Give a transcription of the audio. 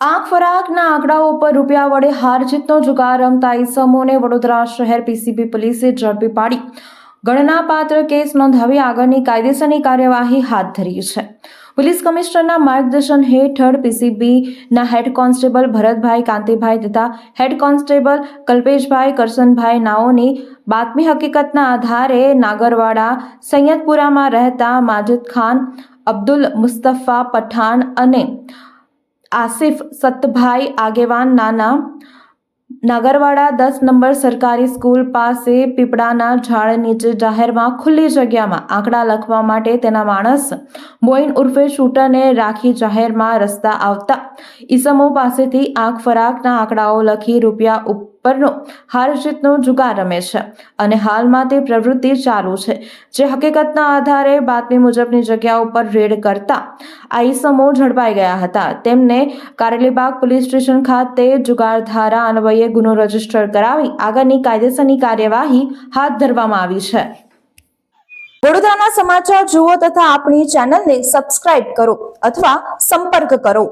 આંખ ફરાકના આંકડાઓ પર રૂપિયા વડે હાર જીતનો જુગાર રમતા ઈસમોને વડોદરા શહેર પીસીબી પોલીસે ઝડપી પાડી. ગણનાપાત્ર કેસ નોંધાવી આગળની કાયદેસરની કાર્યવાહી હાથ ધરી છે. પોલીસ કમિશનરના માર્ગદર્શન હેઠળ પીસીબીના હેડ કોન્સ્ટેબલ ભરતભાઈ, કાંતિભાઈ તથા હેડ કોન્સ્ટેબલ કલ્પેશભાઈ કરસનભાઈ નાઓની બાતમી હકીકતના આધારે નાગરવાડા, સૈયદપુરામાં રહેતા માજિદ ખાન, અબ્દુલ મુસ્તફા પઠાણ અને આસિફ સતભાઈ આગેવાન નાના નાગરવાડા દસ નંબર સરકારી સ્કૂલ પાસે પીપળાના ઝાડ નીચે જાહેરમાં ખુલ્લી જગ્યામાં આંકડા લખવા માટે તેના માણસ મોઇન ઉર્ફે શૂટરને રાખી જાહેરમાં રસ્તા આવતા. ઈસમો પાસેથી આંખ ફરાકના આંકડાઓ લખી રૂપિયા ઉપરનો હાર જીતનો જુગાર રમે છે અને હાલમાં તે પ્રવૃત્તિ ચાલુ છે. જે હકીકતના આધારે બાતમી મુજબની જગ્યા ઉપર રેડ કરતા આઈસમો ઈસમો ઝડપાઈ ગયા હતા. તેમને કારેલીબાગ પોલીસ સ્ટેશન ખાતે જુગાર ધારા અન્વયે ગુનો રજિસ્ટર કરાવી આગળની કાયદેસરની કાર્યવાહી હાથ ધરવામાં આવી છે. વડોદરાના સમાચાર જુઓ તથા આપણી ચેનલને સબસ્ક્રાઇબ કરો અથવા સંપર્ક કરો.